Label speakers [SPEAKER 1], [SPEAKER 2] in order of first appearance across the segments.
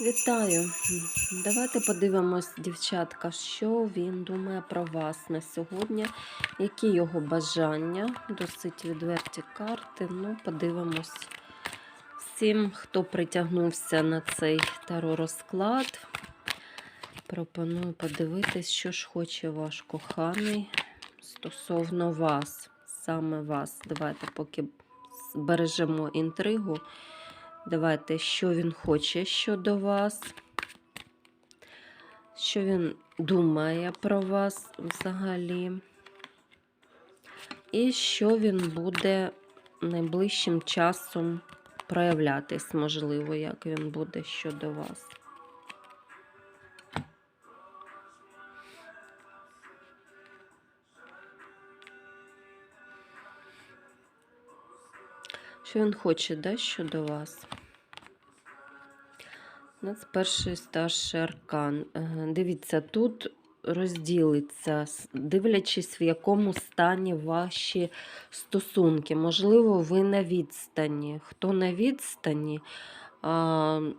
[SPEAKER 1] Вітаю! Давайте подивимось, дівчатка, що він думає про вас на сьогодні, які його бажання, досить відверті карти. Ну, подивимось всім, хто притягнувся на цей таро розклад. Пропоную подивитись, що ж хоче ваш коханий стосовно вас, саме вас. Давайте поки збережемо інтригу. Давайте, що він хоче щодо вас, що він думає про вас взагалі, і що він буде найближчим часом проявлятись, можливо, як він буде щодо вас. Він хоче, да, щодо вас? У нас перший старший аркан. Е, Дивіться, тут розділиться, дивлячись, в якому стані ваші стосунки. Можливо, ви на відстані. Хто на відстані,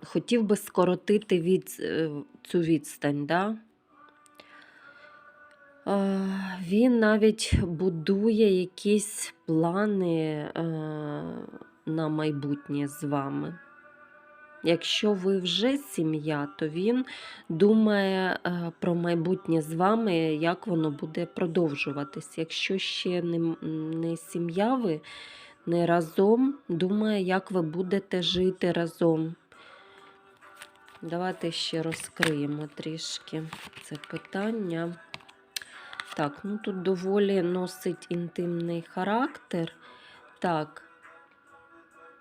[SPEAKER 1] хотів би скоротити від, е, цю відстань. Да? Він навіть будує якісь плани е, на майбутнє з вами. Якщо ви вже сім'я, то він думає е, про майбутнє з вами, як воно буде продовжуватись. Якщо ще не, не сім'я, ви не разом, думає, як ви будете жити разом. Давайте ще розкриємо трішки це питання. Так, ну тут доволі носить інтимний характер. Так,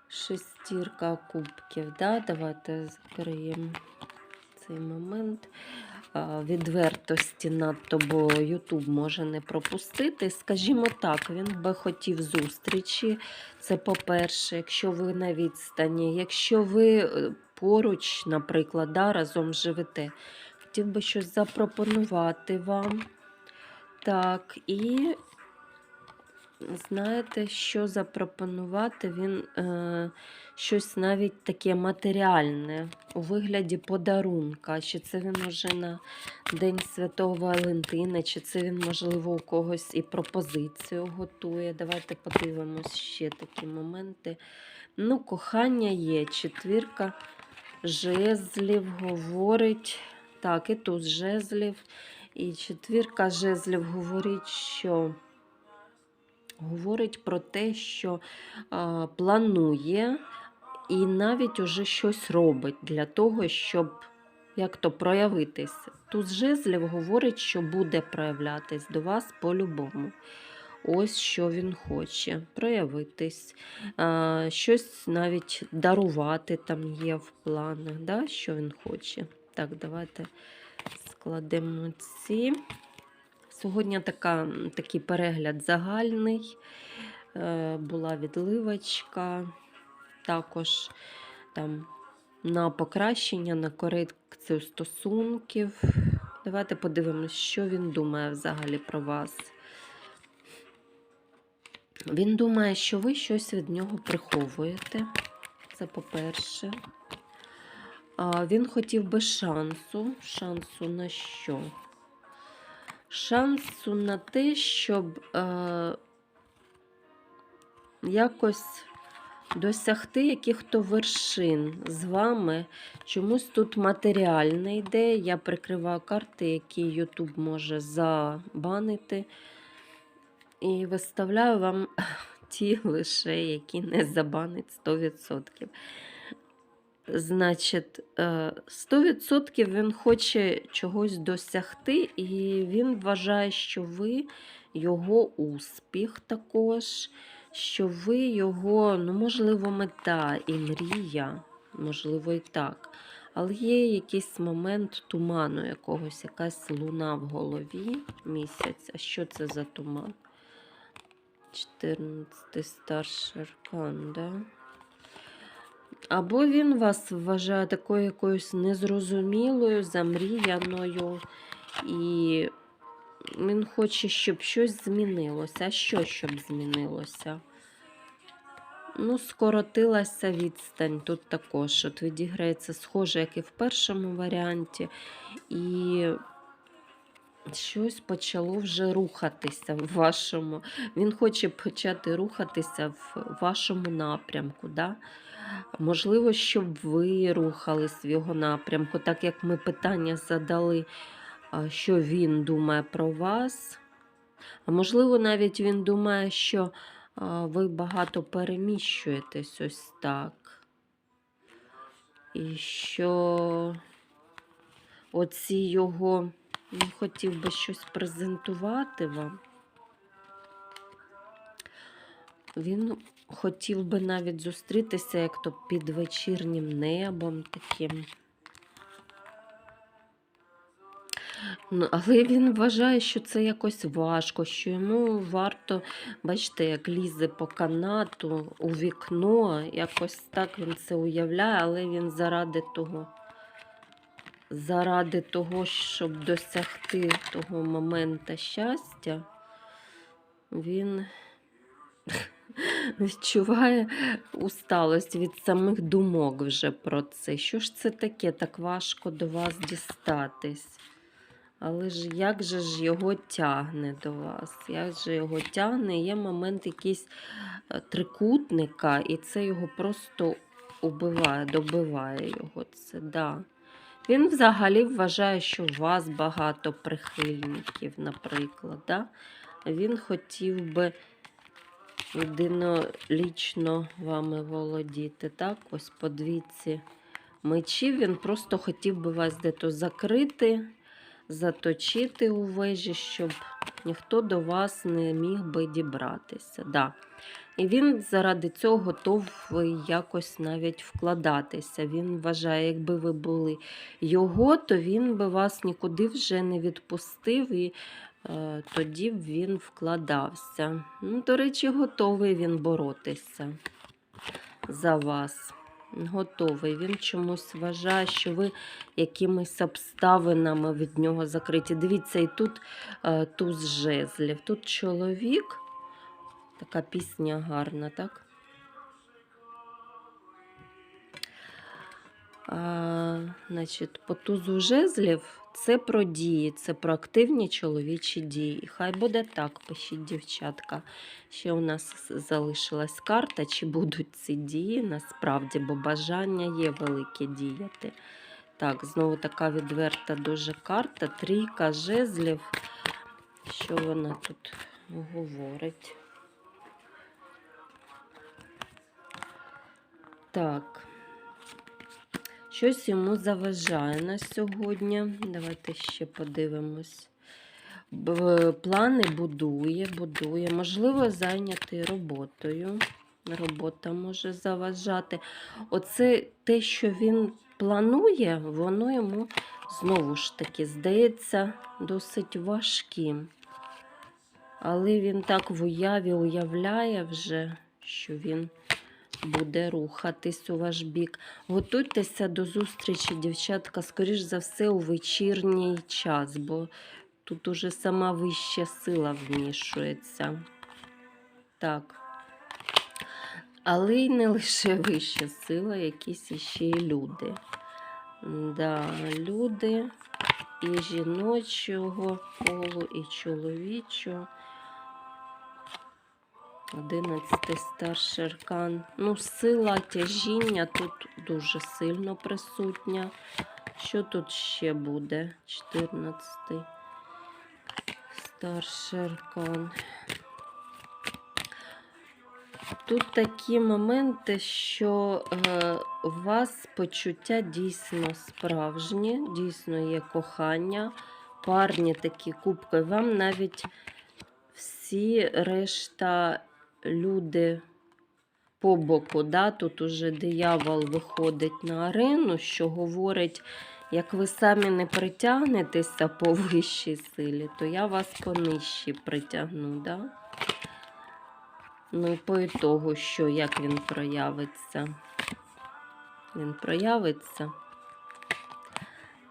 [SPEAKER 1] шестірка кубків. Да? Давайте закриємо цей момент. Відвертості надто, бо Ютуб може не пропустити. Скажімо так, він би хотів зустрічі. Це по-перше, якщо ви на відстані, якщо ви е, поруч, наприклад, да, разом живете, хотів би щось запропонувати вам. Так, і знаєте, що запропонувати? Він е, щось навіть таке матеріальне у вигляді подарунка. Чи це він уже на День Святого Валентина, чи це він, можливо, у когось і пропозицію готує. Давайте подивимось ще такі моменти. Ну, кохання є. Четвірка жезлів говорить. Так, і тут жезлів. І четвірка жезлів говорить, що говорить про те, що а, планує і навіть уже щось робить для того, щоб як то проявитись. Тут жезлів говорить, що буде проявлятись до вас по-любому. Ось що він хоче проявитись, а, щось навіть дарувати там є в планах, да, що він хоче. Так, давайте складемо ці. Сьогодні така, такий перегляд загальний. Е, Була відливочка, також там на покращення, на корекцію стосунків. Давайте подивимось, що він думає взагалі про вас. Він думає, що ви щось від нього приховуєте. Це по-перше. Він хотів би шансу. Шансу на що? Шансу на те, щоб е, якось досягти яких-то вершин з вами. Чомусь тут матеріальне йде. Я прикриваю карти, які YouTube може забанити. І виставляю вам ті лише, які не забанить 100%. Значить, е, 100% він хоче чогось досягти, і він вважає, що ви його успіх також, що ви його, ну, можливо, мета і мрія, можливо, і так. Але є якийсь момент туману якогось, якась луна в голові місяць. А що це за туман? 14 старший аркан, да? Або він вас вважає такою якоюсь незрозумілою, замріяною, і він хоче, щоб щось змінилося. А що, щоб змінилося? Ну, скоротилася відстань. Тут також от відіграється схоже, як і в першому варіанті. І щось почало вже рухатися в вашому. Він хоче почати рухатися в вашому напрямку. Да? Можливо, щоб ви рухались в його напрямку, так як ми питання задали, що він думає про вас. А можливо, навіть він думає, що ви багато переміщуєтесь ось так. І що оці його він хотів би щось презентувати вам. Він хотів би навіть зустрітися як то під вечірнім небом таким. Ну, але він вважає, що це якось важко, що йому варто, бачите, як лізе по канату у вікно, якось так він це уявляє, але він заради того, заради того, щоб досягти того моменту щастя, він відчуває усталость від самих думок вже про це. Що ж це таке? Так важко до вас дістатись. Але ж як же ж його тягне до вас? Як же його тягне? Є момент якийсь е, трикутника, і це його просто убиває, добиває його. Це да. Він взагалі вважає, що у вас багато прихильників, наприклад. Да? Він хотів би єдинолічно вами володіти. Так, ось по двійці мечів. Він просто хотів би вас дето закрити, заточити у вежі, щоб ніхто до вас не міг би дібратися. Да. І він заради цього готовий якось навіть вкладатися. Він вважає, якби ви були його, то він би вас нікуди вже не відпустив. і тоді б він вкладався. Ну, До речі, готовий він боротися за вас. Готовий. Він чомусь вважає, що ви якимись обставинами від нього закриті. Дивіться, і тут е, туз жезлів. Тут чоловік. Така пісня гарна, так? А, значить, по тузу жезлів це про дії, це про активні чоловічі дії. Хай буде так, пишіть, дівчатка. Ще у нас залишилась карта, чи будуть ці дії насправді, бо бажання є велике діяти. Так, знову така відверта дуже карта. Трійка жезлів. Що вона тут говорить? Так. Щось йому заважає на сьогодні. Давайте ще подивимось. Плани будує, будує. Можливо, зайнятий роботою. Робота може заважати. Оце те, що він планує, воно йому знову ж таки здається досить важким. Але він так в уяві уявляє вже, що він буде рухатись у ваш бік. Готуйтеся до зустрічі, дівчатка, скоріш за все, у вечірній час, бо тут уже сама вища сила вмішується. Так. Але й не лише вища сила, якісь іще й люди. Да, люди і жіночого полу, і чоловічого. Одинадцятий старший аркан. Ну, сила тяжіння тут дуже сильно присутня. Що тут ще буде? 14 старший аркан. Тут такі моменти, що е, у вас почуття дійсно справжні, дійсно є кохання, парні такі кубки. Вам навіть всі решта люди по боку. Да? Тут уже диявол виходить на арену, що говорить, як ви самі не притягнетеся по вищій силі, то я вас по нижчій притягну. Да? Ну і по ітогу, що як він проявиться. Він проявиться.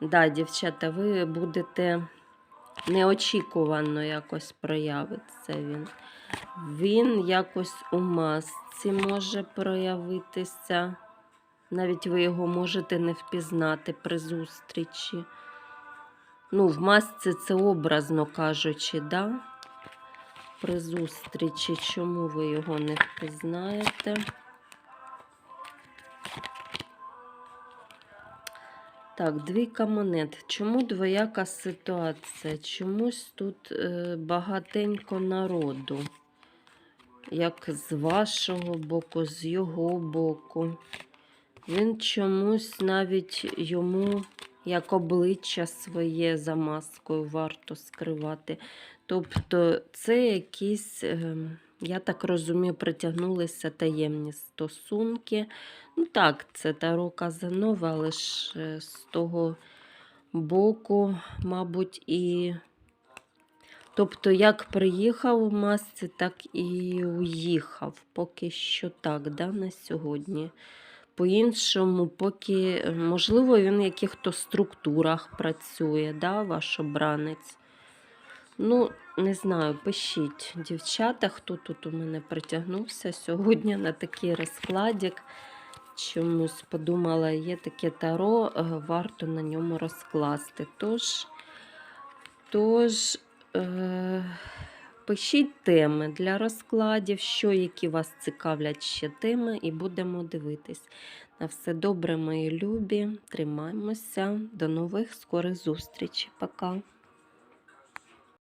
[SPEAKER 1] Да, дівчата, ви будете неочікувано якось проявиться він. Він якось у масці може проявитися. Навіть ви його можете не впізнати при зустрічі. Ну, в масці це образно кажучи, да? При зустрічі, чому ви його не впізнаєте? Так, двійка монет. Чому двояка ситуація? Чомусь тут е, багатенько народу. Як з вашого боку, з його боку. Він чомусь навіть йому як обличчя своє за маскою варто скривати. Тобто це якісь, ем, я так розумію, притягнулися таємні стосунки. Ну так, це Таро Казанова, але ж е, з того боку, мабуть, і. Тобто, як приїхав у масці, так і уїхав. Поки що так, да, на сьогодні. По-іншому, поки, е, можливо, він в яких-то структурах працює, да, ваш обранець. Ну, не знаю, пишіть, дівчата, хто тут у мене притягнувся сьогодні на такий розкладик. Чомусь подумала, є таке таро, е, варто на ньому розкласти. Тож, тож е, пишіть теми для розкладів, що які вас цікавлять ще теми, і будемо дивитись. На все добре, мої любі. Тримаймося. До нових скорих зустрічей. Пока.